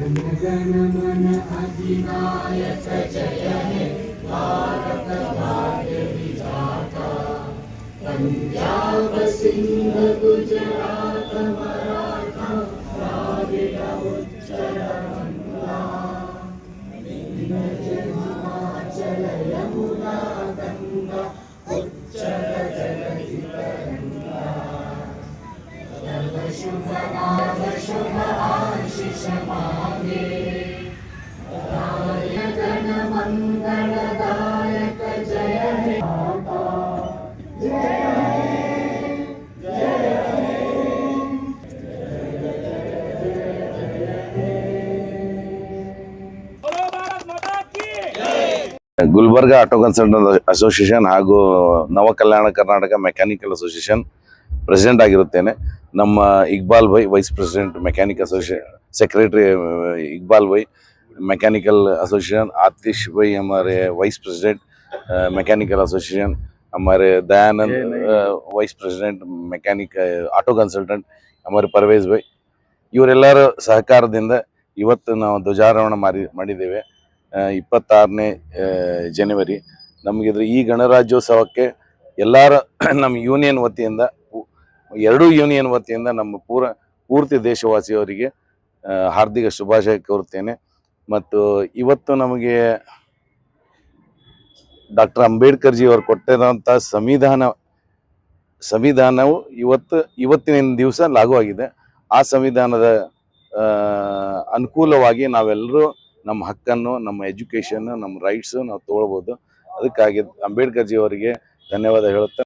जनगणमन अधिनायक जय हे भारत भाग्य विधाता पंजाब सिंह गुजरात मराठा द्राविड उच्चल यमुना गंगा उच्चल जलधि तरंगा तव शुभ नाम शुभ आशिष मागे ಗುಲ್ಬರ್ಗ ಆಟೋ ಕನ್ಸಲ್ಟೆಂಟ್ ಅಸೋಸಿಯೇಷನ್ ಹಾಗೂ Nava Kalyana Karnataka mechanical association president ಆಗಿರುತ್ತೇನೆ. ನಮ್ಮ Iqbal bhai vice president mechanic association secretary Iqbal भाई मैकेनिकल एसोसिएशन आतिश भाई हमारे वाइस प्रेसिडेंट मैकेनिकल एसोसिएशन हमारे Dayanand vice president mechanic auto consultant ಹಮಾರೆ Parvez Bhai ಇವರೆಲ್ಲರ ಸಹಕಾರದಿಂದ ಇವತ್ತು ನಾವು ಧ್ವಜಾರೋಹಣ ಮಾಡಿ ಮಾಡಿದ್ದೇವೆ ಆ, ಇಪ್ಪತ್ತಾರನೇ ಆ, ಜನವರಿ ನಮಗಿದ್ರೆ ಈ ಗಣರಾಜ್ಯೋತ್ಸವಕ್ಕೆ ಎಲ್ಲರ ನಮ್ಮ ಯೂನಿಯನ್ ವತಿಯಿಂದ ಪು- ಎರಡೂ ಯೂನಿಯನ್ ವತಿಯಿಂದ ನಮ್ಮ ಪೂರ ಪೂರ್ತಿ ದೇಶವಾಸಿಯವರಿಗೆ ಆ, ಹಾರ್ದಿಕ ಶುಭಾಶಯ ಕೋರುತ್ತೇನೆ. ಮತ್ತು ಇವತ್ತು ನಮಗೆ ಡಾಕ್ಟರ್ ಅಂಬೇಡ್ಕರ್ ಜಿ ಅವರು ಕೊಟ್ಟಿರೋಂಥ ಸಂವಿಧಾನ, ಸಂವಿಧಾನವು ಇವತ್ತು, ಇವತ್ತಿನ ದಿವಸ ಲಾಗುವಾಗಿದೆ. ಆ ಸಂವಿಧಾನದ ಅನುಕೂಲವಾಗಿ ನಾವೆಲ್ಲರೂ ನಮ್ಮ ಹಕ್ಕನ್ನು, ನಮ್ಮ ಎಜುಕೇಶನ್ ನಮ್ಮ ರೈಟ್ಸು ನಾವು ತೊಗೊಳ್ಬೋದು. ಅದಕ್ಕಾಗಿ ಅಂಬೇಡ್ಕರ್ ಜಿ ಅವರಿಗೆ ಧನ್ಯವಾದ ಹೇಳುತ್ತಾ